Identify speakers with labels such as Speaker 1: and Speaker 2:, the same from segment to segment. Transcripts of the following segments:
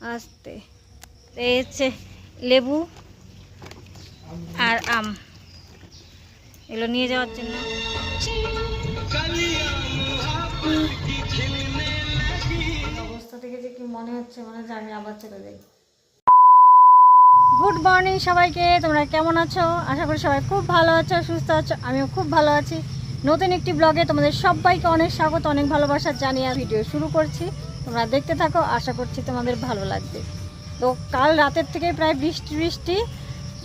Speaker 1: আস্তে। এই হচ্ছে লেবু আর আম। এগুলো নিয়ে যাওয়ার জন্য। অবস্থা থেকে যে কি মনে হচ্ছে মনে হচ্ছে আমি আবার চলে যাই। গুড মর্নিং সবাইকে তোমরা কেমন আছো? আশা করি সবাই খুব ভালো আছো সুস্থ আছো আমিও খুব ভালো আছি। নতুন একটি ব্লগে তোমাদের সবাইকে অনেক স্বাগত অনেক ভালোবাসা জানিয়ে ভিডিও শুরু করছি। তোমরা দেখতে থাকো, আশা করছি তোমাদের ভালো লাগবে। তো কাল রাতের থেকে প্রায় বৃষ্টি বৃষ্টি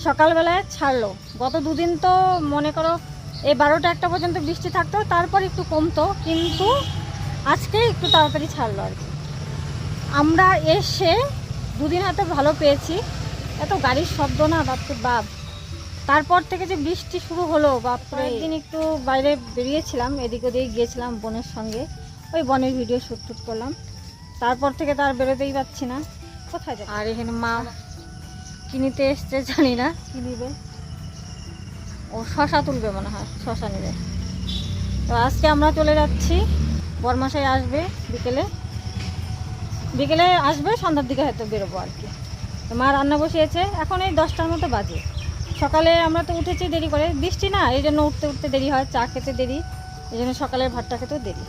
Speaker 1: সকালবেলায় ছাড়লো। গত দুদিন তো মনে করো এই বারোটা একটা পর্যন্ত বৃষ্টি থাকতো, তারপর একটু কমতো, কিন্তু আজকে একটু তাড়াতাড়ি ছাড়লো আর কি। আমরা এসে দুদিন হাতে ভালো পেয়েছি। এত গাড়ির শব্দ না, বাপরে বাপ। তারপর থেকে যে বৃষ্টি শুরু হলো, বাপরে। একদিন একটু বাইরে বেরিয়েছিলাম, এদিক ওদিক গিয়েছিলাম বোনের সঙ্গে। ওই বনের ভিডিও শ্যুট করলাম। তারপর থেকে তার বেরোতেই পাচ্ছি না। কোথায় যাবে? আর এখানে মা কিনিতে এসছে জানি না। কি নিবে? ও শশা তুলবে মনে হয় শশা নেবে। তো আজকে আমরা চলে যাচ্ছি বরমাসায় আসবে বিকেলে। বিকেলে আসবে সন্ধ্যার দিকে হয়তো বেরোবো আর কি। তো মা রান্না বসিয়েছে এখন এই দশটার মতো বাজে। সকালে আমরা তো উঠেছি দেরি করে বৃষ্টি না এই জন্য উঠতে উঠতে দেরি হয় চা খেতে দেরি এই জন্য সকালের ভাতটা খেতেও দেরি।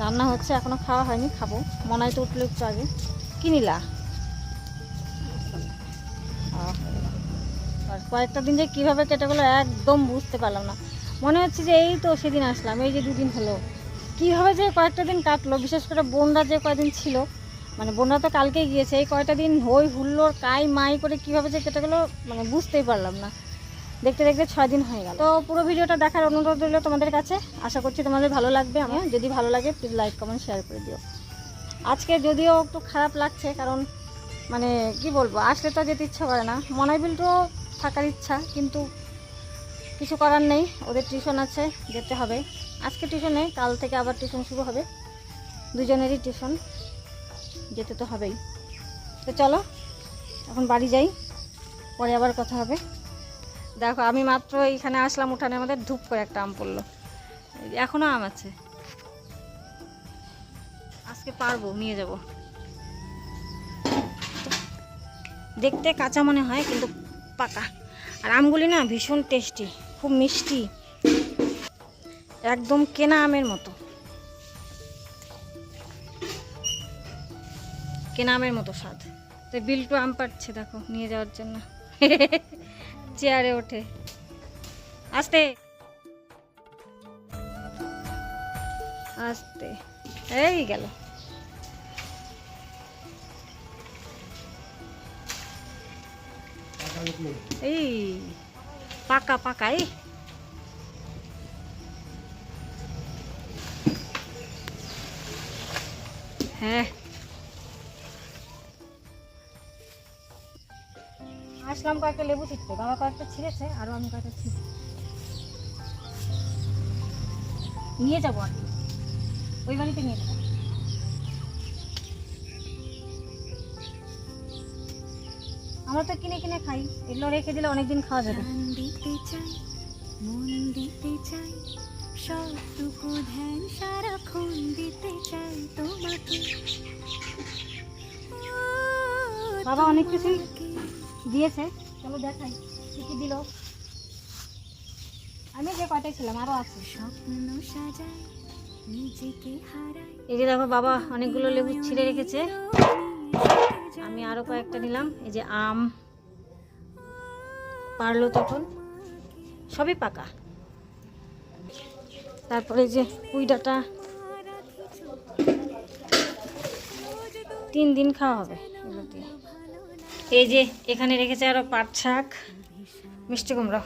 Speaker 1: রান্না হচ্ছে এখনও খাওয়া হয়নি, খাব। মনে হয় তো উঠলে একটু আগে। কিনিলা কয়েকটা দিন যে কীভাবে কেটে গেলো একদম বুঝতে পারলাম না। মনে হচ্ছে যে এই তো সেদিন আসলাম, এই যে দুদিন হলো। কীভাবে যে কয়েকটা দিন কাটলো, বিশেষ করে বোনরা যে কয়দিন ছিল মানে বোনরা তো কালকেই গিয়েছে, এই কয়টা দিন হই হুল্লোর কাই, মাই করে কীভাবে যে কেটে গেলো মানে বুঝতেই পারলাম না। দেখতে দেখতে ছয় দিন হয়ে গেল। তো পুরো ভিডিওটা দেখার অনুরোধ রইল তোমাদের কাছে। আশা করছি তোমাদের ভালো লাগবে আমি যদি ভালো লাগে প্লিজ লাইক কমেন্ট শেয়ার করে দিও। আজকে যদিও একটু খারাপ লাগছে, কারণ মানে কি বলব, আসলে তো যেতে ইচ্ছা করে না। মনাইবিলটাও থাকার ইচ্ছা, কিন্তু কিছু করার নেই। ওদের টিউশন আছে, যেতে হবে। আজকে টিউশনে কাল থেকে আবার টিউশন শুরু হবে। দুজনেরই টিউশন যেতে তো হবেই। তো চলো, এখন বাড়ি যাই। পরে আবার কথা হবে। দেখো, আমি মাত্র এইখানে আসলাম, উঠানের মধ্যে ধূপ করে একটা আম পড়ল। এই যে এখনও আম আছে। আজকে পারব, নিয়ে যাব। দেখতে কাঁচা মনে হয়, কিন্তু পাকা। আর আমগুলি না ভীষণ টেস্টি খুব মিষ্টি। একদম কেনা আমের মতো। কেনা আমের মতো স্বাদ। তো বিল্টু আম পাচ্ছে দেখো, নিয়ে যাওয়ার জন্য। চেয়ারে ওঠে। আস্তে। আস্তে। এই গেল। এই পাকা পাকা এই। হ্যাঁ। আসলাম কয়েকটা লেবু ছিটতে বাবা কয়েকটা ছিঁড়েছে আরও আমি কয়েকটা ছিঁড়ি নিয়ে যাব আর কি। ওই বাড়িতে নিয়ে যাব। আমরা তো কিনে কিনে খাই এগুলো রেখে দিলে অনেকদিন খাওয়া যাবে।
Speaker 2: দিতে চাই মন দিতে চাই সবটুকু ধ্যান সারাক্ষণ দিতে চাই তোমাকে।
Speaker 1: বাবা অনেক কিছুই দিয়েছে। চলো দেখাই কি কি দিল? আমি যে কয়টাই ছিলাম আরও আছে।
Speaker 2: স্বপ্ন সাজাই নিজেকে হারাই
Speaker 1: এই যে দেখো বাবা অনেকগুলো লেবু ছিঁড়ে রেখেছে। আমি আরও কয়েকটা নিলাম এই যে আম। পারল তখন। সবই পাকা। তারপরে এই যে পুঁই ডাঁটা। তিন দিন খাওয়া হবে। এই যে, এখানে রেখেছে আরও পাট শাক, মিষ্টি কুমড়ো।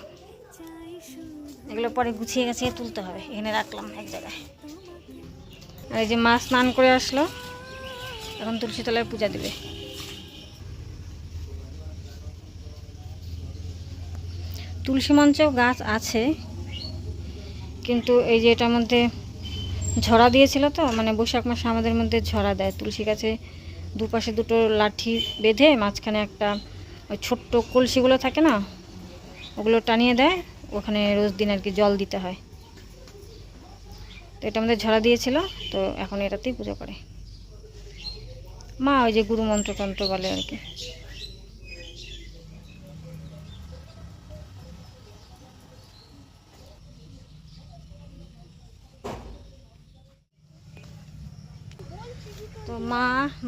Speaker 1: এগুলো পরে গুছিয়ে গেছিয়ে তুলতে হবে, এখানে রাখলাম এক জায়গায়। আর এই যে মা স্নান করে আসলো, এখন তুলসী তলায় পূজা দেবে। তুলসী মঞ্চেও গাছ আছে, কিন্তু এই যে এটার মধ্যে ঝরা দিয়েছিল তো মানে বৈশাখ মাসে আমাদের মধ্যে ঝরা দেয়, তুলসী গাছে দুপাশে দুটো লাঠি বেঁধে মাঝখানে একটা ওই ছোট্ট কলসিগুলো থাকে না, ওগুলো টানিয়ে দেয়, ওখানে রোজ দিন আর কি জল দিতে হয়। তো এটা আমাদের ঝরা দিয়েছিল, তো এখন এটাতেই পুজো করে। মা ওই যে গুরু মন্ত্র বলে আর কি তো মা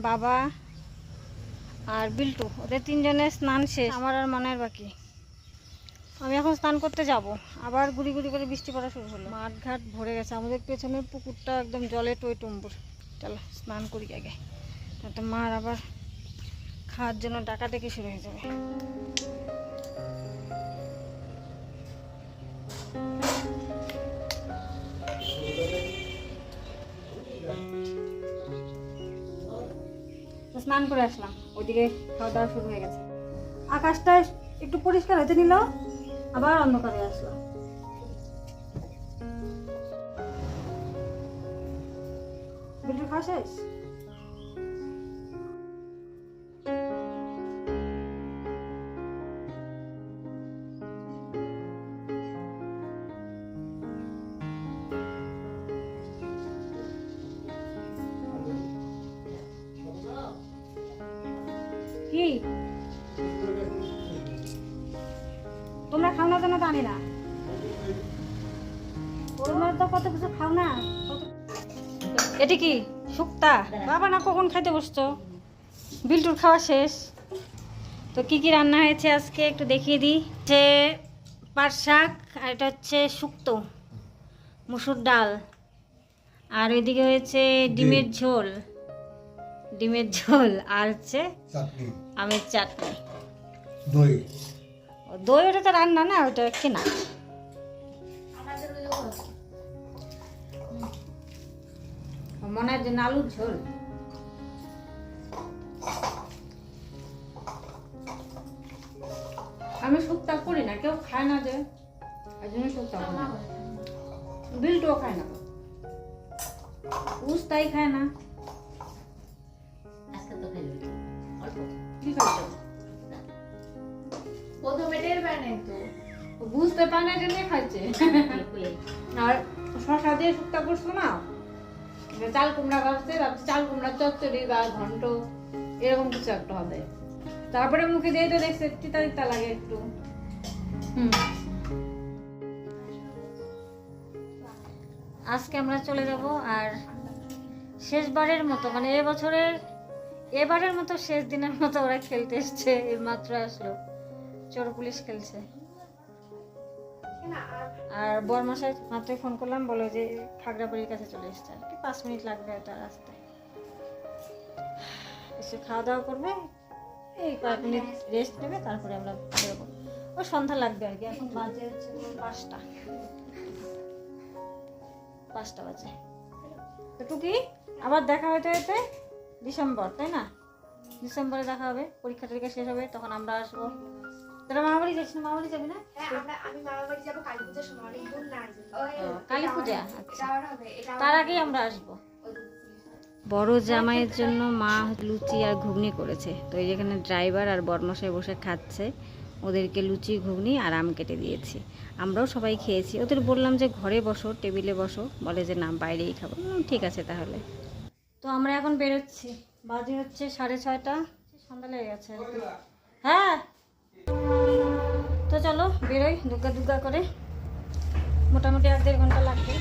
Speaker 1: বাবা আর বিল্টু, ওদের তিনজনের স্নান শেষ। আমার আর মনের বাকি। আমি এখন স্নান করতে যাব। আবার গুড়ি গুড়ি করে বৃষ্টি পড়া শুরু হলো। মাঠ ঘাট ভরে গেছে। আমাদের পেছনের পুকুরটা একদম জলে টই টুম্বুর। চলো, স্নান করি আগে। তাতে মার আবার খাওয়ার জন্য ডাকা ডেকে শুরু হয়ে যাবে। স্নান করে আসলাম। ওইদিকে খাওয়া দাওয়া শুরু হয়ে গেছে। আকাশটা একটু পরিষ্কার হতে নিল, আবার অন্ধকারে আসলো। বিল্টুর খাওয়া শেষ? তোমরা খাও না কেন জানি না। তোমরা তো কত কিছু খাও না। এটি কি? শুক্তা? বাবা না কখন খাইতে বসছো? বিল্টুর খাওয়া শেষ। তো কি কি রান্না হয়েছে আজকে একটু দেখিয়ে দিই। যে পাট শাক আর এটা হচ্ছে শুক্তো মুসুর ডাল। আর ওইদিকে হয়েছে ডিমের ঝোল। ডিমের ঝোল আর হচ্ছে আমের চাটনি।
Speaker 3: দই।
Speaker 1: দই ওটা তো রান্না না ওটা কেনা। মনে হয় যে আলুর ঝোল। আমি শুক্তা করি না কেউ খায় না যে ওই জন্য শুক্তা করি না। বিলটুও খায় না। উস্তাই খায় না।
Speaker 4: আজকে তো খাইলো অল্প।
Speaker 1: কি খাইছো?
Speaker 4: প্রথমে টের পায় নাই তো।
Speaker 1: ও বুঝতে পারে না জন্য খাইছে আর শশা দিয়ে শুক্তা করছ না? চাল কুমড়া ভাবছে ভাবছে চাল কুমড়া চচ্চড়ি বা ঘন্ট, এরকম কিছু একটা হবে। তারপরে মুখে দিয়ে তো দেখছে তিতা তিতা লাগে একটু। হুম। আজকে আমরা চলে যাব আর শেষবারের মতো মানে এবছরের এবারের মতো শেষ দিনের মতো ওরা খেলতে এসছে, এই মাত্র আসলো। চোর পুলিশ খেলছে। আর বরমাসায় মাত্রই ফোন করলাম বলে যে খাগড়াবাড়ির কাছে চলে এসছে। আর কি পাঁচ মিনিট লাগবে এটা রাস্তায়। এসে খাওয়া দাওয়া করবে, এই কয়েক মিনিট রেস্ট নেবে, তারপরে আমরা বেরোবো। ও সন্ধ্যা লাগবে আর কি, এখন বাজে হচ্ছে পাঁচটা। পাঁচটা বাজে। একটু কি আবার দেখা হইতে হইতে ডিসেম্বর, তাই না? ডিসেম্বরে দেখা হবে পরীক্ষা টরীক্ষা শেষ হবে, তখন আমরা আসব। তোরা মামাবাড়ি যাচ্ছিস না? মামাবাড়ি যাবি না?
Speaker 5: হ্যাঁ আমরা আমি মামা বাড়ি যাব কালী পুজোর সময়। অনেক দূর না
Speaker 1: কালী পূজা, আচ্ছা। তার আগেই আমরা আসব। বড় জামাইয়ের জন্য মা লুচি আর ঘুগনি করেছে। তো এই যেখানে ড্রাইভার আর বরমশাই বসে খাচ্ছে ওদেরকে লুচি ঘুগনি আর আম কেটে দিয়েছি। আমরাও সবাই খেয়েছি। ওদের বললাম যে ঘরে বসো টেবিলে বসো। বলে যে না বাইরেই খাব। ঠিক আছে তাহলে। তো আমরা এখন বেরোচ্ছি। বাজে হচ্ছে সাড়ে ছয়টা। সন্ধ্যা লেগে গেছে। হ্যাঁ? তো চলো বেরোই দুগ্গা দুগ্গা করে। মোটামুটি এক দেড় ঘণ্টা লাগবে।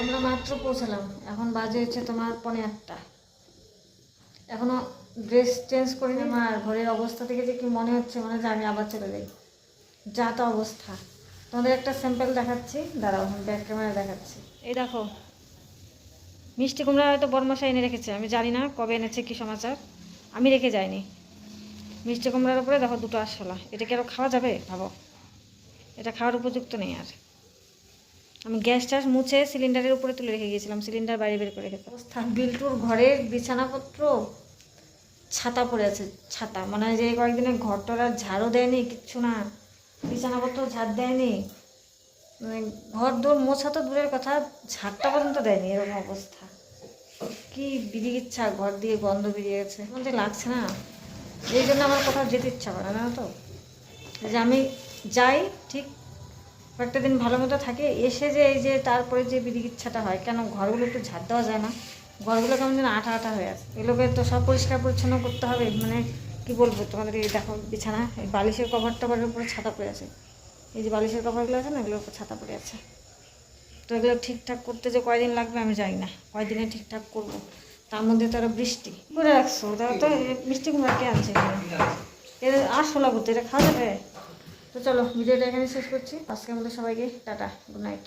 Speaker 1: আমরা মাত্র পৌঁছালাম। এখন বাজে হচ্ছে তোমার পনে আটটা। এখনও ড্রেস চেঞ্জ করিনি আমার ঘরের অবস্থা থেকে যে কি মনে হচ্ছে মনে হচ্ছে আমি আবার চলে যাই। যা তা অবস্থা। তোমাদের একটা স্যাম্পেল দেখাচ্ছি। দাঁড়াও আমি ব্যাক ক্যামেরা দেখাচ্ছি। এই দেখো মিষ্টি কুমড়া হয়তো বরমশা এনে রেখেছে আমি জানি না কবে এনেছে কি সমাচার। আমি রেখে যাইনি। মিষ্টি কুমড়ার উপরে দেখো দুটো আরশোলা। এটা কি আরও খাওয়া যাবে? ভাবো। এটা খাওয়ার উপযুক্ত নেই আর। আমি গ্যাস ট্যাস মুছে সিলিন্ডারের উপরে তুলে রেখে গিয়েছিলাম সিলিন্ডার বাইরে বের করে রেখেছে অবস্থা বিল্টুর ঘরের বিছানাপত্র ছাতা পড়ে আছে ছাতা। মনে যে কয়েকদিনে ঘরটার আর ঝাড়ও দেয়নি কিচ্ছু না বিছানাপত্র ঝাড় দেয়নি। মানে ঘর দৌড় মোছা তো দূরের কথা ঝাড়টা পর্যন্ত দেয়নি, এরকম অবস্থা। কি ইচ্ছা, ঘর দিয়ে গন্ধ বেরিয়ে গেছে। মধ্যে লাগছে না, এই জন্য আমার কোথাও যেতে ইচ্ছা করে না তো? যে আমি যাই, ঠিক কয়েকটা দিন ভালো মতো থাকে, এসে যে এই যে তারপরে যে বিদিক ইচ্ছাটা হয়, কেন ঘরগুলো একটু ঝাড় দেওয়া যায় না? ঘরগুলো কেমন যেন আঠা আঠা হয়ে আছে। এগুলোকে তো সব পরিষ্কার পরিচ্ছন্ন করতে হবে মানে কি বলব, তোমাদের এই দেখো বিছানা, এই বালিশের কভার টভারের উপরে ছাতা পড়ে আছে। এই যে বালিশের কভারগুলো আছে না, এগুলোর উপর ছাতা পড়ে আছে। তো এগুলো ঠিকঠাক করতে যে কয়দিন লাগবে আমি জানি না, কয়দিনে ঠিকঠাক করব। তার মধ্যে তো বৃষ্টি। করে রাখছো, ওটা তো বৃষ্টি কুমড়া কে আনছে? এর আর শোলা করতে এটা খাওয়া যাবে? তো চলো, ভিডিওটা এখানে শেষ করছি। আজকে আমাদের সবাইকে টাটা, গুড নাইট।